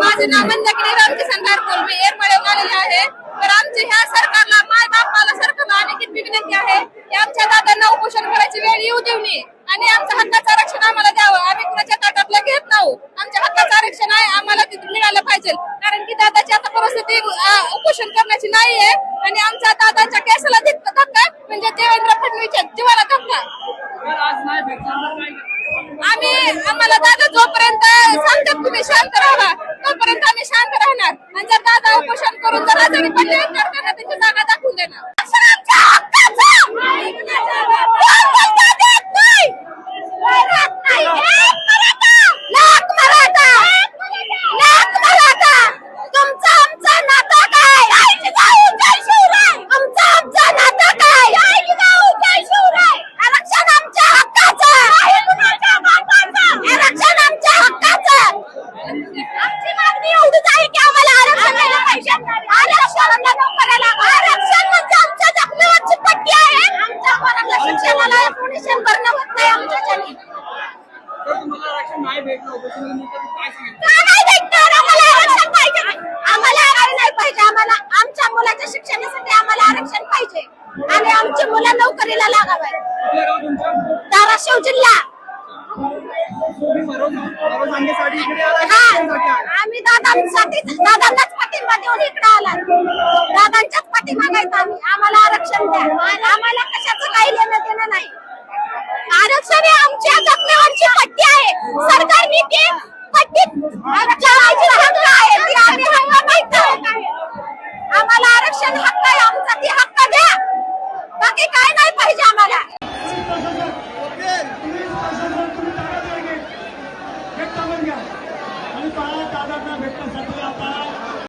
माझं नाव मंदाकिनी रामकिसन कारकोल मी येरमाळ्याहून आलेले आहे. तर आमचे ह्या सरकारला माय बापाला सरकारला अनेक विनंती आहे की आमच्या दादांना उपोषण करायची वेळ येऊ देऊ नये आणि आमचं हक्काचं आरक्षण आम्हाला द्यावं. आम्ही कुणाच्या ताटातलं घेत नाही. आमच्या हक्काचं आरक्षण आहे आम्हाला तिथं मिळालं पाहिजे. कारण की दादाची आता परिस्थिती उपोषण करण्याची नाही आहे. आणि आमच्या दादाच्या केस आम्ही आम्हाला दादा जोपर्यंत सांगतात तुम्ही शांत राहा तोपर्यंत आम्ही शांत राहणार. आणि जर दादा उपोषण करून जर आजारी पडले तर त्यांना त्यांची जागा दाखवून देणार आमच्या हक्काचं! कोण बोलतं देत नाही! देत नाही! एक मराठा! लाख मराठा! लाख मराठा! तुमचं आमचं नातं काय? जय जिजाऊ, जय शिवराय! आमचं आमचं नातं काय? जय जिजाऊ, जय शिवराय! आरक्षण आमच्या हक्काचं! आरक्षण आमच्या हक्काचं! आमची मागणी एवढीच आहे की आम्हाला आरक्षण द्यायला पाहिजे नोकऱ्याला आरक्षण म्हणजे आमच्या जखमेवरची पट्टी आहे आमच्या पोरांना शिक्षणाला भरणं होत नाही आमच्याच्याने नाही भेटणार आम्हाला आरक्षण पाहिजे आम्हाला आरक्षण नाही पाहिजे आम्हाला आमच्या मुलाच्या शिक्षणासाठी आम्हाला आरक्षण पाहिजे आणि आमची मुलं नोकरीला लागावे. धाराशिव जिल्हा. आम्ही दादांसाठी दादांनाच पाठिंबा देऊन इकडे आला दादांच्याच पाठीमागे आहेत आम्ही. आम्हाला आरक्षण द्या. आम्हाला कशाचं काही लेणं देणं नाही. आरक्षण हे आमच्या जखमेवरची पट्टी आहे. सरकारने काळात आधारणा भेटण्यासाठी आता